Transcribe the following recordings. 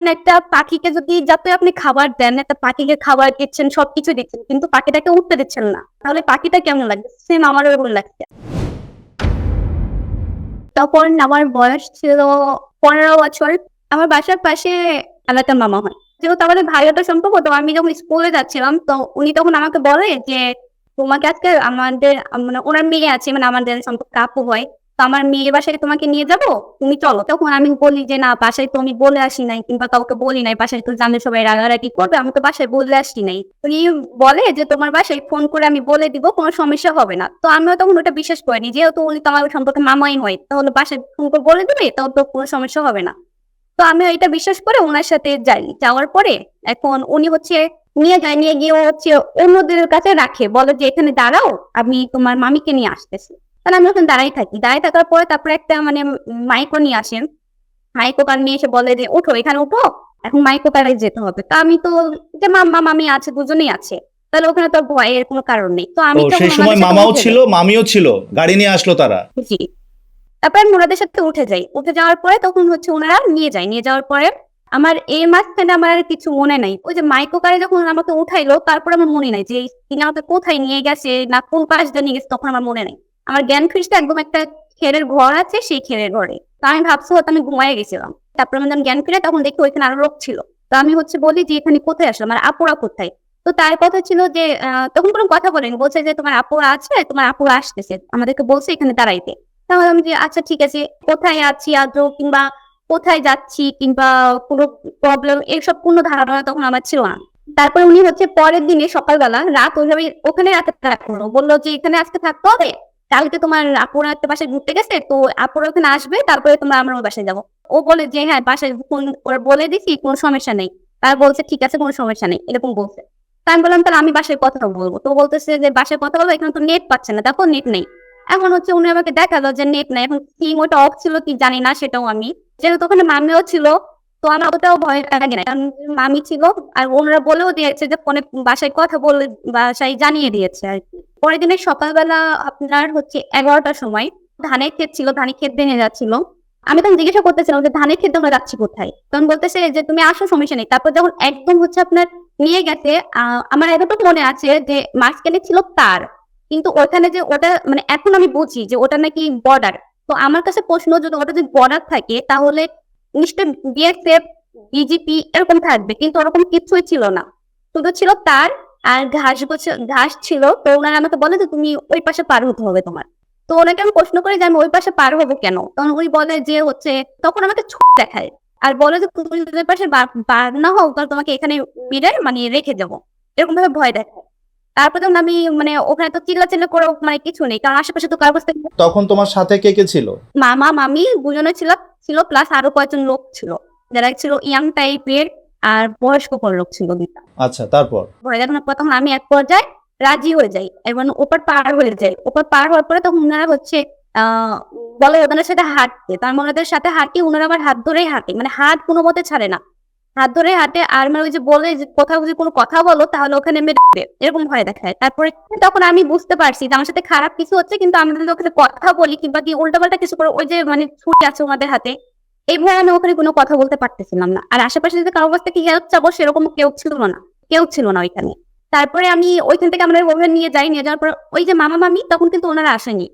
একটা পাখিকে যদি যাতে আপনি খাবার দেন, একটা পাখিকে খাবার দিচ্ছেন, সবকিছু দিচ্ছেন, কিন্তু পাখিটাকে উঠতে দিচ্ছেন না, তাহলে পাখিটা কেমন লাগবে? সেম আমারও এরকম লাগছে। তখন আমার বয়স ছিল পনেরো বছর, আমার বাসার পাশে এলাকার মামা হয়। যেহেতু আমাদের ভাইয়াটা সম্পর্ক তো আমি যখন স্কুলে যাচ্ছিলাম, তো উনি তখন আমাকে বলে যে, তোমাকে আজকে আমাদের মানে ওনার মেয়ে আছে মানে আমাদের সম্পর্কে আপু হয় তো আমার মেয়ে বাসায় তোমাকে নিয়ে যাব? তুমি চলো। তখন আমি বলি যে, না, বাসায় তো আমি বলে আসি নাই কিংবা কাউকে বলি নাই। বাসায় তো জানলে সবাই রাগারাগি করবে। আমি তো বাসায় বলে আসি নাই। উনি বলে যে, তোমার বাসায় ফোন করে আমি বলে দিব, কোনো সমস্যা হবে না। তো আমিও তখন ওটা বিশ্বাস করিনি। যেহেতু উনি তো আমার সম্পর্কে মামাই হয়, তাহলে বাসায় ফোন করে বলে দিবে, তাহলে তো কোনো সমস্যা হবে না। তো আমি এটা বিশ্বাস করে ওনার সাথে যাই। যাওয়ার পরে এখন উনি হচ্ছে নিয়ে যায়, নিয়ে গিয়ে হচ্ছে অন্যদের কাছে রাখে। বলে যে, এখানে দাঁড়াও, আমি তোমার মামিকে নিয়ে আসতেছি। তাহলে আমি ওখানে দাঁড়াই থাকি। দাঁড়াই থাকার পরে তারপরে একটা মানে মাইক্রো নিয়ে আসেন মাইক্রো কার নিয়ে এসে বলে যে উঠো এখানে উঠো এখন মাইক্রো কারে যেতে হবে। তা আমি তো যে মাম্মা মামি আছে দুজনেই আছে। তাহলে ওখানে তো ভয়ের কোনো কারণ নেই। তো আমি সেই সময় মামাও ছিল মামিও ছিল গাড়ি নিয়ে আসলো তারা। জি। তারপর আমি ওনাদের সাথে উঠে যাই। উঠে যাওয়ার পরে তখন হচ্ছে ওনারা নিয়ে যায়। নিয়ে যাওয়ার পরে আমার এই মাঝখানে আমার আর কিছু মনে নাই। ওই যে মাইক্রো কারে যখন আমাকে উঠাইলো তারপর আমার মনে নাই যে তিনি আমাকে কোথায় নিয়ে গেছে? না কোন পাশ দিয়ে নিয়ে গেছে? তখন আমার মনে নাই। আমার জ্ঞান ফিরতে একদম একটা খেরের ঘর আছে, সেই খেরের ঘরে। তো আমি ভাবছি, হয়তো আমি ঘুমায় গেছিলাম। তারপর যখন জ্ঞান ফিরে তখন দেখি ওইখানে আরও লোক ছিল। তো আমি হচ্ছে বলি যে, এখানে কোথায় আসলাম? আর আপুরা কোথায়? তো তার কথা ছিল যে তখন কোনো কথা বলেনি। বলছে যে, তোমার আপুরা আছে, তোমার আপুরা আসতেছে। আমাদেরকে বলছে এখানে দাঁড়াইতে। তাহলে আমি যে আচ্ছা ঠিক আছে, কোথায় আছি আদৌ কিংবা কোথায় যাচ্ছি? কিংবা কোনো প্রবলেম এইসব কোনো ধারণা তখন আমার ছিল না। তারপর উনি হচ্ছে পরের দিনে সকালবেলা রাত ওইভাবে ওখানে রাতে রাখল বলল যে, এখানে আজকে থাকতে হবে? কালকে তোমার আপুরা একটা বাসায় ঘুরতে গেছে, তো আপুরা ওখানে আসবে, তারপরে তোমরা আমরা ওই বাসায় যাব। ও বলে যে হ্যাঁ বাসায় ফোন করে বলে দিছি কোনো সমস্যা নেই। তার বলছে, ঠিক আছে, কোনো সমস্যা নেই, এরকম বলছে। তা আমি বললাম, তাহলে আমি বাসায় কথা বলব। তো বলতেছে যে, বাসায় কথা বলব, এখানে তো নেট পাচ্ছে না। দেখো নেট নেই। এখন হচ্ছে উনি আমাকে দেখাল যে নেট নাই। এখন সিম ওটা অফ ছিল কি জানি না, সেটাও আমি। যেহেতু ওখানে মামিও ছিল তো আমার ওটাও ভয় লাগে না। কারণ মামি ছিল আর ওনারা বলেও দিয়েছে যে ফোনে বাসায় কথা বলে বাসায় জানিয়ে দিয়েছে আর কি। পরের দিনে সকালবেলা আপনার হচ্ছে এগারোটার সময় ধানের ক্ষেত ছিল, ধানের ক্ষেত ভেঙে যাচ্ছিল। আমি তখন জিজ্ঞাসা করতেছিলাম যে ধানের ক্ষেত আমরা যাচ্ছি কোথায়? তখন বলতেছে যে তুমি আসো, সমস্যা নেই। তারপর যখন একদম হচ্ছে আপনার নিয়ে গেছে আমার এতটুকু মনে আছে যে মাঝখানে ছিল তার। কিন্তু ওখানে যে ওটা মানে এখন আমি বুঝি যে ওটা নাকি বর্ডার তো আমার কাছে প্রশ্ন যদি ওটা যদি বর্ডার থাকে, তাহলে নিশ্চয় বিএসএফ, বিজেপি এরকম থাকবে, কিন্তু ওরকম কিছুই ছিল না। শুধু ছিল তার আর ঘাস ঘাস ছিল। তো ওনারা আমাকে বলে যে, তুমি ওই পাশে পার হতে হবে তোমার। তো ওনাকে আমি প্রশ্ন করি যে, আমি ওই পাশে পার হব কেন? তখন উনি বলে যে, হচ্ছে তখন আমাকে ছুট দেখায় আর বলে যে, তুমি যদি পাশে পার না হও, তাহলে তোমাকে এখানে মেরে মানে রেখে যাব এরকম ভাবে ভয় দেখায়। তারপর যখন আমি মানে ওখানে তো চিল্লা চিল্লা করে মানে কিছু নেই কারণ আশেপাশে তো কারও কাছ তখন তোমার সাথে কে কে ছিল? মামা মামি দুজনে ছিল ছিল প্লাস আরও কয়েকজন লোক ছিল। যারা ছিল ইয়াং টাইপের আর বয়স্ক কোনো লোক ছিল দুইটা। আচ্ছা তারপর? ভয় দেখানোর পর তখন আমি এক পর্যায়ে রাজি হয়ে যাই এবং ওপর পার হয়ে যাই। ওপর পার হওয়ার পরে তখন ওনারা হচ্ছে আহ বলে ওনাদের সাথে হাঁটতে। তার মানে সাথে হাঁটি ওনারা আবার হাত ধরেই হাঁটে। মানে হাত কোনো মতে ছাড়ে না। হাত ধরে হাঁটে আর মানে ওই যে বলে যে কোথাও যদি কোনো কথা বলো, তাহলে ওখানে মেরে এরকম ভয় দেখায়। তারপরে তখন আমি বুঝতে পারছি যে আমার সাথে খারাপ কিছু হচ্ছে, কিন্তু আমি যদি ওখানে কথা বলি কিংবা কি উল্টাপাল্টা কিছু করে, ওই যে মানে ছুটি আছে ওনাদের হাতে, এই ভয়ে আমি ওখানে কোনো কথা বলতে পারতেছিলাম না। আর আশেপাশে যদি কারও কাছ থেকে হেল্প চাবো, সেরকম কেউ ছিল না। কেউ ছিল না ওইখানে। তারপরে আমি ওইখান থেকে আমরা ওভাবে নিয়ে যাই, নিয়ে যাওয়ার পর ওই যে মামা মামি তখন কিন্তু ওনারা আসেনি।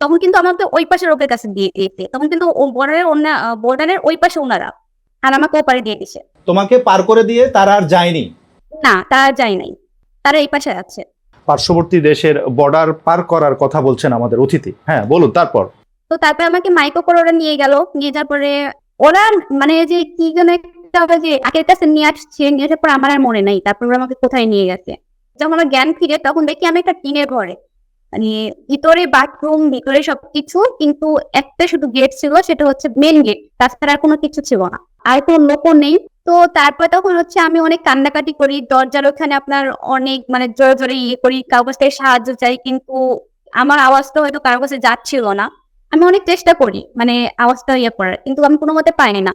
তখন কিন্তু আমাকে ওই পাশে রোগের কাছে দিয়ে দিয়েছে। তখন কিন্তু বর্ডারের বর্ডারের ওই পাশে ওনারা। আর আমাকে ওপারে দিয়ে দিছে। তোমাকে পার করে দিয়ে তারা আর যায়নি? না তারা যায় নাই। তারা এই পাশে আছে। পার্শ্ববর্তী দেশের বর্ডার পার করার কথা বলছেন আমাদের অতিথি। হ্যাঁ বলুন তারপর। তো তারপরে আমাকে মাইকো করে ওরা নিয়ে গেল। নিয়ে যাওয়ার পরে ওরা মানে যে কি যেন একটা যে আগের কাছে নিয়ে আসছে নিয়ে আসার পর আমার আর মনে নাই। তারপর ওরা আমাকে কোথায় নিয়ে গেছে? যখন আমার জ্ঞান ফিরে তখন দেখি আমি একটা টিনের ঘরে। মানে ভিতরে বাথরুম ভিতরে সবকিছু, কিন্তু একটা শুধু গেট ছিল, সেটা হচ্ছে মেন গেট তাছাড়া কোনো কিছু ছিল না। আর কোনো লোকও নেই। তো তারপর তখন হচ্ছে আমি অনেক কান্নাকাটি করি, দরজার ওখানে আপনার অনেক মানে জোরে জোরে ইয়ে করি কাছ থেকে সাহায্য চাই, কিন্তু আমার আওয়াজটা হয়তো কারও কাছে যাচ্ছিল না। আমি অনেক চেষ্টা করি মানে আওয়াজটা ইয়ে করার, কিন্তু আমি কোনো মতে পাই না।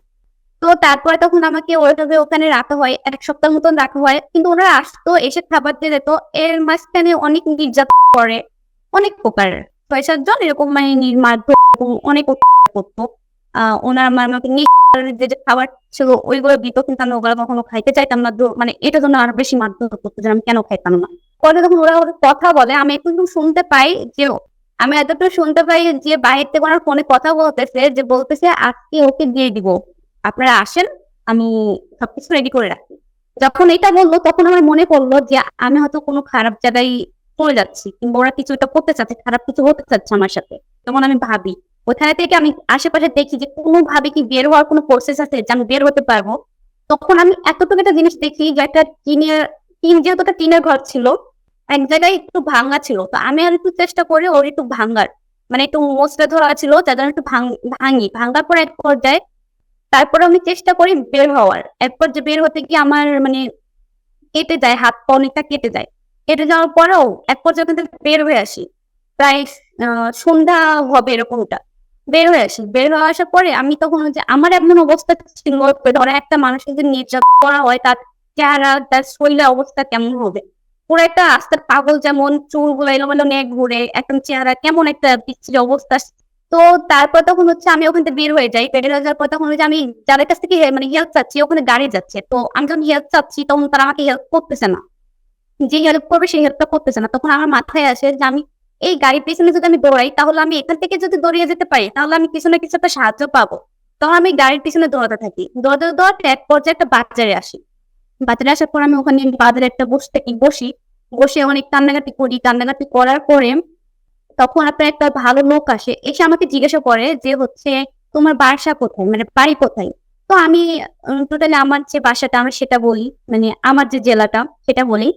তো তারপরে তখন আমাকে ওইভাবে ওখানে রাখা হয়, এক সপ্তাহ মতন রাখা হয়, কিন্তু ওনারা আসতো, এসে খাবার দিয়ে যেত এর মাঝখানে অনেক নির্যাতন করে অনেক প্রকার। ছয় সাতজন এরকম মানে নির্মাণ অনেক করতো। ওনার আমাকে যে যে খাবার ছিল, ওইগুলো দিত, কিন্তু আমি ওগুলো কখনো খাইতে চাইতাম না। মানে এটার জন্য আরও বেশি মারধর করতো যে আমি কেন খাইতাম না। পরে যখন ওরা কথা বলে, আমি একটু শুনতে পাই যে, আমি এতটুকু শুনতে পাই যে বাইরে থেকে ওনার ফোনে কথা বলতেছে যে বলতেছে, আজকে ওকে দিয়ে দিব। আপনারা আসেন, আমি সবকিছু রেডি করে রাখি। যখন এটা বলল, তখন আমার মনে পড়ল যে আমি হয়তো কোনো খারাপ জায়গায় চলে যাচ্ছি, কিংবা ওরা কিছু একটা করতে চাচ্ছে, খারাপ কিছু হতে চাচ্ছে আমার সাথে। তখন আমি ভাবি, ওখানে থেকে আমি আশেপাশে দেখি যে কোনোভাবে কি বের হওয়ার কোনো প্রসেস আছে যে আমি বের হতে পারব? তখন আমি এতটুকু একটা জিনিস দেখি যে একটা টিনের, টিন যেহেতু একটা টিনের ঘর ছিল, এক জায়গায় একটু ভাঙা ছিল। তো আমি আর একটু চেষ্টা করি ওর একটু ভাঙার মানে একটু মোচড়ে ধরা ছিল যার জন্য একটু ভাঙ- ভাঙি। ভাঙার পর এক পর্যায়ে তারপর আমি চেষ্টা করি বের হওয়ার। এরপর যে বের হতে গিয়ে আমার মানে কেটে যায়, হাত পা অনেকটা কেটে যায়। কেটে যাওয়ার পরেও এক পর্যায়ে কিন্তু বের হয়ে আসি। প্রায় সন্ধ্যা হবে এরকমটা। বের হয়ে আসি। বের হয়ে আসার পরে আমি তখন যে আমার এমন অবস্থা ছিল ধরো একটা মানুষকে যদি নির্যাতন করা হয়, তার চেহারা, তার শরীরের অবস্থা কেমন হবে? পুরো একটা রাস্তার পাগল যেমন চুল চুলগুলো এলোমেলো নেক ঘুরে, একদম চেহারা কেমন একটা বিচ্ছিরি অবস্থা। তো তারপর তখন হচ্ছে আমি ওখান থেকে বের হয়ে যাই। বের হয়ে যাওয়ার পর তখন হচ্ছে আমি যাদের কাছ থেকে মানে হেল্প চাচ্ছি, ওখানে গাড়ি যাচ্ছে। তো আমি যখন হেল্প চাচ্ছি, তখন তারা আমাকে হেল্প করতেছে না। যে হেল্প করবে, সেই হেল্পটা করতেছে না। তখন আমার মাথায় আসে যে আমি এই গাড়ির পেছনে যদি আমি দৌড়াই, তাহলে আমি এখান থেকে যদি দৌড়িয়ে যেতে পারি, তাহলে আমি কিছু না কিছু একটা সাহায্য পাবো। তখন আমি গাড়ির পিছনে দৌড়াতে থাকি। দৌড়াতে দৌড়াতে এক পর্যায়ে একটা বাজারে আসি। বাজারে আসার পর আমি ওখানে বাজারে একটা বসে থাকি, বসি। বসে অনেক কান্নাকাটি করি। কান্নাকাটি করার পরে তখন আপনার একটা ভালো লোক আসে, এসে আমাকে জিজ্ঞাসা করে যে হচ্ছে তোমার বাসা কোথায়? মানে বাড়ি কোথায়? তো আমি টোটালি আমার যে বাসাটা আমি সেটা বলি মানে আমার যে জেলাটা, সেটা বলি।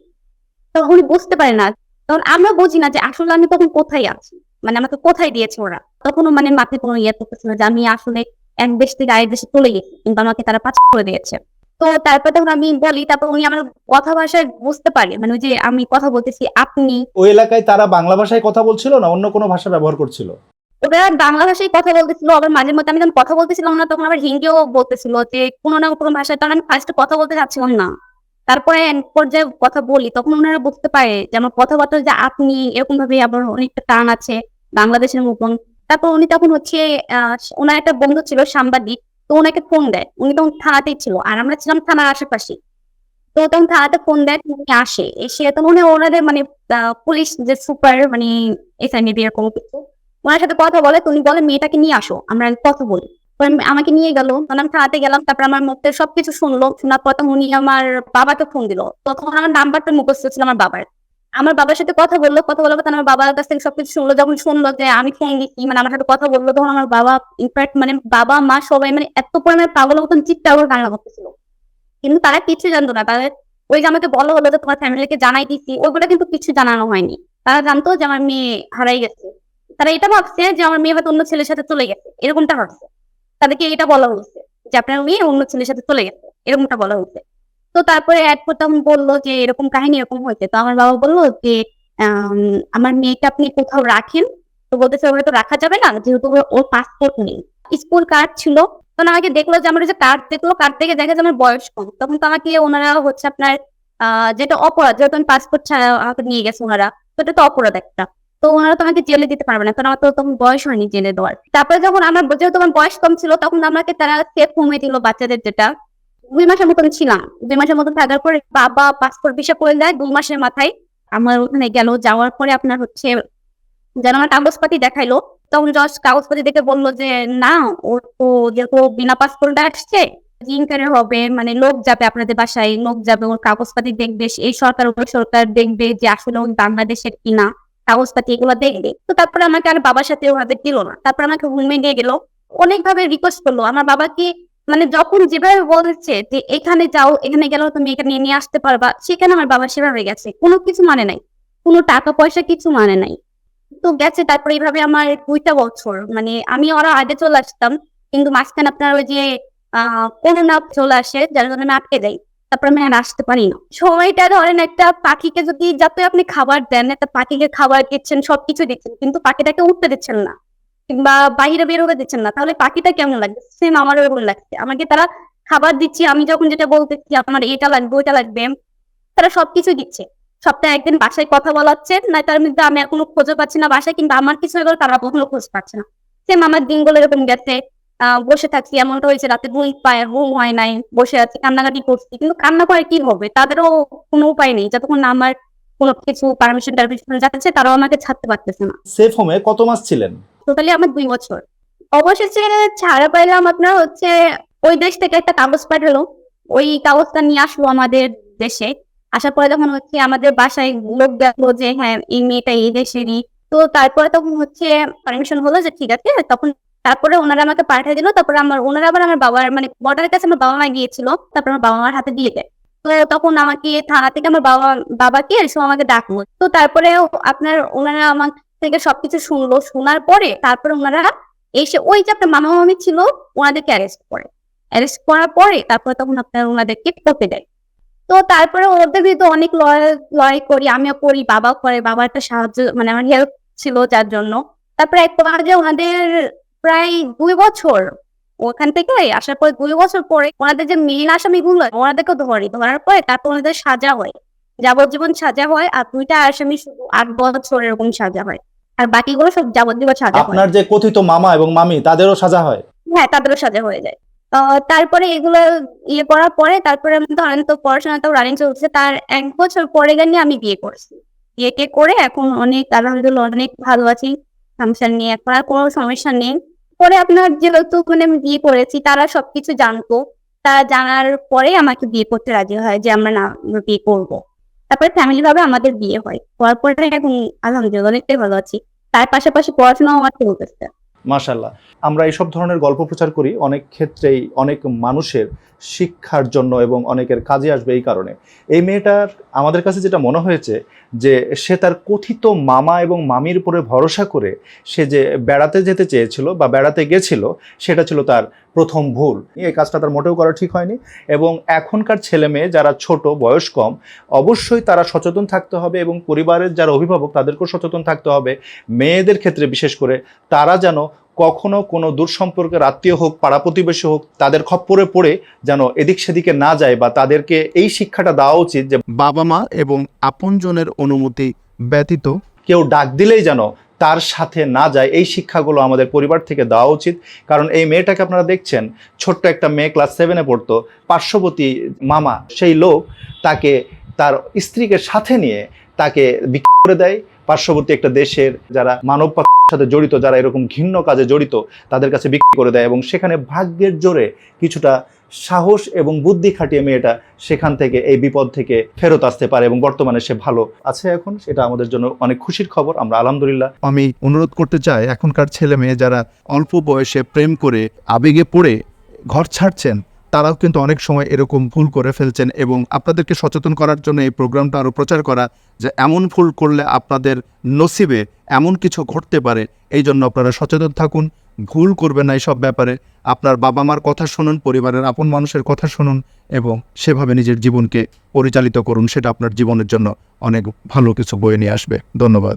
তো উনি বুঝতে পারে না। তখন আমরা বুঝি না যে আসলে আমি তখন কোথায় আছি। মানে আমাকে কোথায় দিয়েছে ওরা। তখনও মানে মাথায় কোনো ইয়ে করতেছিল যে আমি আসলে এক দেশ থেকে আরেক দেশে চলে গেছি কিন্তু আমাকে তারা পাঁচ করে দিয়েছে। তো তারপর তখন আমি বলি তারপর উনি আমার কথা ভাষায় বুঝতে পারে। মানে ওই যে আমি কথা বলতেছি আপনি ওই এলাকায় তারা বাংলা ভাষায় কথা বলছিল না অন্য কোনো ভাষা ব্যবহার করছিল? ওরা বাংলা ভাষায় কথা বলতেছিল আবার মাঝে মধ্যে আমি যখন কথা বলতেছিলাম না তখন আবার হিন্দিও বলতেছিল যে কোনো না কোনো ভাষায়। তখন আমি ফার্স্টে কথা বলতে চাচ্ছিলাম না। তারপরে পর্যায়ে কথা বলি, তখন ওনারা বুঝতে পারে যে, আমার কথাবার্তা যে আপনি এরকম ভাবে আবার অনেকটা টান আছে বাংলাদেশের মতন। তারপর উনি তখন হচ্ছে ওনার একটা বন্ধু ছিল সাংবাদিক, তো ওনাকে ফোন দেয়। উনি তখন থানাতেই ছিল, আর আমরা ছিলাম থানার আশেপাশে। তো তখন থানাতে ফোন দেয় উনি আসে। এসে তখন উনি ওনাদের মানে পুলিশ যে সুপার মানে এসআইনি এরকম কিছু, ওনার সাথে কথা বলে, তো উনি বলে, মেয়েটাকে নিয়ে আসো, আমরা কথা বলি। আমাকে নিয়ে গেল। আমি থানাতে গেলাম, তারপর আমার মুখে সবকিছু শুনলো, শোনার পর তখন উনি আমার বাবাকে ফোন দিল। তখন আমার নাম্বারটা মুখস্থ ছিল আমার বাবার। আমার বাবার সাথে কথা বলল, কথা বলার পর আমার বাবার কাছ থেকে সবকিছু শুনলো। যখন শুনলো যে আমি ফোন মানে আমার সাথে কথা বলল, তখন আমার বাবা ইনফ্যাক্ট মানে বাবা, মা সবাই মানে এত পরিমাণে পাগল মতন চিৎকার করে কান্না করতেছিল। কিন্তু তারা কিছু জানতো না। তাদের ওই যে আমাকে বলা হলো যে তোমার ফ্যামিলিকে জানাই দিচ্ছি ওইগুলো কিন্তু কিছু জানানো হয়নি। তারা জানতো যে আমার মেয়ে হারাই গেছে। তারা এটা ভাবছে যে আমার মেয়ে হয়তো অন্য ছেলের সাথে চলে গেছে। এরকমটা ভাবছে। তাদেরকে এটা বলা হয়েছে যে আপনার মেয়ে অন্য ছেলের সাথে চলে গেছে এরকমটা বলা হয়েছে। তো তারপরে এরপর তখন বলল যে এরকম কাহিনী এরকম হয়েছে। তো আমার বাবা বলল যে আম, আমার মেয়েটা আপনি কোথাও রাখেন। তো বলতেছে ওটা তো রাখা যাবে না যেহেতু ওর- পাসপোর্ট নেই। স্কুল কার্ড ছিল। তখন আমাকে দেখল যে আমার যে কার্ড দেখল কার্ড থেকে দেখা যায় আমার বয়স কম। তখন তো আমাকে ওনারা হচ্ছে আপনার যেটা অপরাধ যেহেতু আমি পাসপোর্ট ছাড়া আমাকে নিয়ে গেছে ওনারা তো এটা তো অপরাধ একটা। তো ওনারা তোমাকে জেলে দিতে পারবে না। কারণ আমার তো বয়স হয়নি জেলে দেওয়ার। তারপরে যখন আমার, যেহেতু আমার বয়স কম ছিল, তখন আমাকে তারা সেফ হোমে দিল বাচ্চাদের যেটা। দুই মাসের মতন ছিলাম। দুই মাসের মতন থাকার পরে বাবা পাসপোর্ট ভিসা করে দেয় দুই মাসের মাথায়। আমার ওখানে গেল, যাওয়ার পরে আপনার হচ্ছে যেন আমার কাগজপাতি দেখাইলো। তখন জজ কাগজপাতি দেখে বলল যে, না, ওর তো যেহেতু বিনা পাসপোর্টে আসছে জিনকারের হবে মানে লোক যাবে আপনাদের বাসায়, লোক যাবে, ওর কাগজপাতি দেখবে, এই সরকার, ওই সরকার দেখবে যে আসলে বাংলাদেশের কিনা। কাগজপাতি এগুলো দেখবে তো তারপরে আমাকে আর বাবার সাথে ওভাবে দিল না। তারপর আমাকে রুমে নিয়ে গেল। অনেক ভাবে রিকোয়েস্ট করল। আমার বাবাকে মানে যখন যেভাবে বলছে যে, এখানে যাও, এখানে গেলেও তুমি এখানে নিয়ে আসতে পারবা, সেখানে আমার বাবা সেভাবে গেছে। কোনো কিছু মানে নাই। কোনো টাকা পয়সা কিছু মানে নাই। তো গেছে তারপরে এইভাবে আমার দুইটা বছর। মানে আমি ওরা আগে চলে আসতাম, কিন্তু মাঝখানে আপনার ওই যে, আহ, করোনা চলে আসে, যার জন্য আমি আটকে যাই। তারপর আমি আর আসতে পারি না। সময়টা ধরেন একটা পাখিকে যদি যাতে আপনি খাবার দেন, একটা পাখিকে খাবার দিচ্ছেন, সবকিছু দিচ্ছেন, কিন্তু পাখিটাকে উঠতে দিচ্ছেন না কিংবা বাইরে বের হতে দিচ্ছেন না, তাহলে পাখিটা কেমন লাগবে? সেম আমারও এরকম লাগছে। আমাকে তারা খাবার দিচ্ছি, আমি যখন যেটা বলতেছি, আমার এটা লাগবে, ওইটা লাগবে, তারা সবকিছু দিচ্ছে। সপ্তাহে একদিন বাসায় কথা বলাচ্ছে না তার মধ্যে আমি আর কোনো খোঁজও পাচ্ছি না বাসায়, কিংবা আমার কিছু হয়ে গেলে তারা কখনো খোঁজ পাচ্ছে না। সেম আমার দিনগুলো এরকম গেছে। বসে থাকছি এমনটা হয়েছে রাতে ঘুম পায় ঘুম হয় নাই বসে আছি কান্নাকাটি করছি। কিন্তু কান্না করে কি হবে? তাদেরও কোনো উপায় নেই। যতক্ষণ না আমার কোনো কিছু পারমিশন টারমিশন যাচ্ছে তারাও আমাকে ছাড়তে পারতেছে না। সেফ হোমে কত মাস ছিলেন? টোটালি আমার দুই বছর। অবশেষে ছাড়া পাইলাম আপনার হচ্ছে ওই দেশ থেকে একটা কাগজ পাঠালো। ওই কাগজটা নিয়ে আসলো আমাদের দেশে। আসার পরে যখন হচ্ছে আমাদের বাসায় লোক দেখল যে হ্যাঁ এই মেয়েটা এই দেশেরই। তো তারপরে তখন হচ্ছে পারমিশন হলো যে ঠিক আছে তখন তারপরে ওনারা আমাকে পাঠিয়ে দিল, তারপরে আমার, ওনারা আবার আমার বাবার মানে বর্ডারের কাছে আমার বাবা মা গিয়েছিল, তারপর আমার বাবা মার হাতে দিয়ে দেয়। তো তখন আমাকে থানা থেকে আমার বাবা, বাবাকে এসে আমাকে ডাকলো। তো তারপরে আপনার ওনারা আমার থেকে সবকিছু শুনলো, শোনার পরে তারপরে ওনারা এসে, ওই যে আপনার মামা মামি ছিল, ওনাদেরকে অ্যারেস্ট করে। অ্যারেস্ট করার পরে তারপরে তখন আপনার ওনাদেরকে করতে দেয়। তো তারপরে ওদের বিরুদ্ধে অনেক লড়াই লড়াই করি, আমিও করি, বাবাও করে, বাবার একটা সাহায্য মানে আমার হেল্প ছিল যার জন্য। তারপরে এক পর্যায়ে ওনাদের প্রায় দুই বছর ওখান থেকে আসার পরে দুই বছর পরে ওনাদের যে মেন আসামি গুলো ওনাদেরকে ধরে ধরার পরে তারপর ওনাদের সাজা হয়। যাবজ্জীবন সাজা হয় আর দুইটা আসামি শুধু আট বছর এরকম সাজা হয়। আর বাকিগুলো সব যাবজ্জীবন সাজা হয়। আপনার যে কথিত মামা এবং মামি তাদেরও সাজা হয়? হ্যাঁ তাদেরও সাজা হয়ে যায়। তারপরে এগুলো ইয়ে করার পরে তারপরে আমি ধরেন তো পড়াশোনা তো রানিং চলছে। তার এক বছর পরে গিয়ে আমি বিয়ে করছি। বিয়ে করে এখন অনেক আলহামদুলিল্লাহ অনেক ভালো আছি। সংসার নিয়ে এখন আর কোনো সমস্যা নেই। পরে আপনার যেহেতু মানে আমি বিয়ে করেছি, তারা সবকিছু জানতো। তারা জানার পরে আমাকে বিয়ে করতে রাজি হয় যে আমরা না বিয়ে করব। তারপরে ফ্যামিলি ভাবে আমাদের বিয়ে হয়। হওয়ার পরে এখন আলহামদুলিল্লাহ অনেকটাই ভালো আছি। তার পাশাপাশি পড়াশোনাও আমার চলতেছে মাশাল্লাহ আমরা এইসব ধরনের গল্প প্রচার করি। অনেক ক্ষেত্রেই অনেক মানুষের শিক্ষার জন্য এবং অনেকের কাজে আসবে এই কারণে। এই মেয়েটার আমাদের কাছে যেটা মনে হয়েছে যে সে তার কথিত মামা এবং মামির উপরে ভরসা করে সে যে বেড়াতে যেতে চেয়েছিল বা বেড়াতে গেছিল, সেটা ছিল তার প্রথম ভুল। এই কাজটা তার মোটেও করা ঠিক হয়নি এবং এখনকার ছেলে মেয়ে যারা ছোট, বয়স কম, অবশ্যই তারা সচেতন থাকতে হবে এবং পরিবারের যারা অভিভাবক, তাদেরকেও সচেতন থাকতে হবে। মেয়েদের ক্ষেত্রে বিশেষ করে তারা যেন কখনো কোনো দূর সম্পর্কের আত্মীয় হোক, পাড়া প্রতিবেশী হোক, তাদের খপ্পরে পড়ে যেন এদিক সেদিকে না যায় বা তাদেরকে এই শিক্ষাটা দেওয়া উচিত যে বাবা মা এবং আপনজনের অনুমতি ব্যতীত কেউ ডাক দিলেই যেন তার সাথে না যায়। এই শিক্ষাগুলো আমাদের পরিবার থেকে দেওয়া উচিত। কারণ এই মেয়েটাকে আপনারা দেখছেন, ছোট্ট একটা মেয়ে ক্লাস সেভেনে পড়তো, পার্শ্ববর্তী মামা, সেই লোক তাকে তার স্ত্রীকে সাথে নিয়ে তাকে বিক্রি করে দেয়। পার্শ্ববর্তী একটা দেশের যারা মানব সাথে জড়িত, যারা এরকম ঘৃণ্য কাজে জড়িত, তাদের কাছে বিক্রি করে দেয় এবং সেখানে ভাগ্যের জোরে কিছুটা সাহস এবং বুদ্ধি খাটিয়ে মেয়েটা সেখান থেকে, এই বিপদ থেকে ফেরত আসতে পারে এবং বর্তমানে সে ভালো আছে এখন। সেটা আমাদের জন্য অনেক খুশির খবর। আমরা আলহামদুলিল্লাহ আমি অনুরোধ করতে চাই, এখনকার ছেলে মেয়ে যারা অল্প বয়সে প্রেম করে আবেগে পড়ে ঘর ছাড়ছেন তারাও কিন্তু অনেক সময় এরকম ভুল করে ফেলছেন এবং আপনাদেরকে সচেতন করার জন্য এই প্রোগ্রামটা আরও প্রচার করা যে এমন ভুল করলে আপনাদের নসিবে এমন কিছু ঘটতে পারে, এই জন্য আপনারা সচেতন থাকুন, ভুল করবেন না এইসব ব্যাপারে। আপনার বাবা মার কথা শুনুন, পরিবারের আপন মানুষের কথা শুনুন এবং সেভাবে নিজের জীবনকে পরিচালিত করুন, সেটা আপনার জীবনের জন্য অনেক ভালো কিছু বয়ে নিয়ে আসবে। ধন্যবাদ।